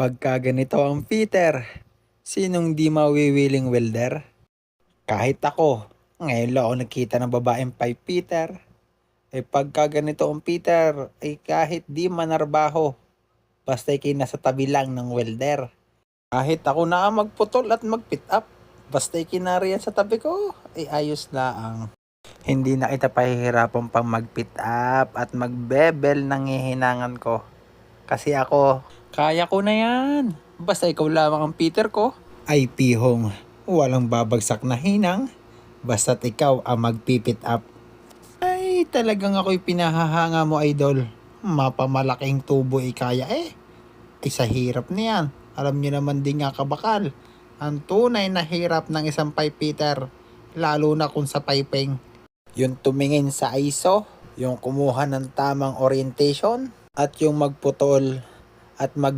Pagka ganito ang Peter, sinong di mawiwiling welder? Kahit ako, ngayon lang ako nakita ng babaeng 5 Peter. Eh pagka ganito ang Peter, ay kahit di manarbaho, basta ikay nasa tabi lang ng welder. Kahit ako na ang magputol at mag-pit up, basta ikinariyan sa tabi ko, ay ayos lang. Hindi na kita pahihirapan pang mag-pit up at magbebel ng hihinangan ko. Kasi ako, kaya ko na yan. Basta ikaw lamang ang Peter ko. Ay pihong, walang babagsak na hinang. Basta't ikaw ang magpipit up. Ay, talagang ako'y pinahahanga mo, idol. Mapamalaking tubo ay kaya eh. Ay, sa hirap niyan. Alam niyo naman din nga kabakal. Ang tunay na hirap ng isang pipeter. Lalo na kung sa piping. Yung tumingin sa ISO, yung kumuha ng tamang orientation, at yung magputol at mag